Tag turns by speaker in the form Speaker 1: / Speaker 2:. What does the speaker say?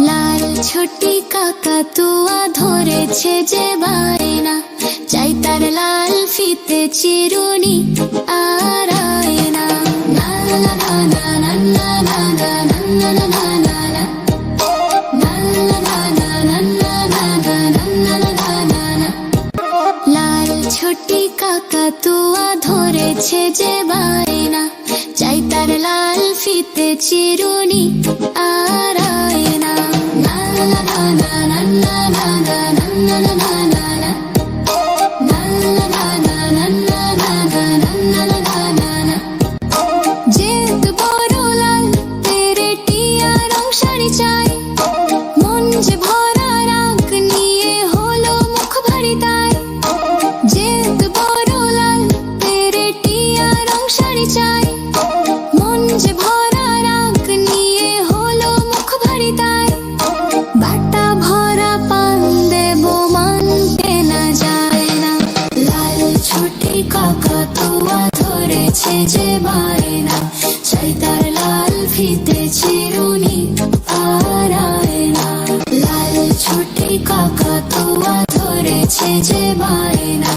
Speaker 1: লাল ছোটি কাকাতুয়া ধরেছে যে বায়না চাই তার লাল ফিতে চিরুনি আর কাকা কাকাতুয়া ধরেছে যে বায়না চাই তার লাল ফিতে চিরুনি আর আছে যে মায়না চাই তার লাল ফিতে চিরুনি আর না লাল ছুটি কাকা তোয়া ধরেছে যে মায়না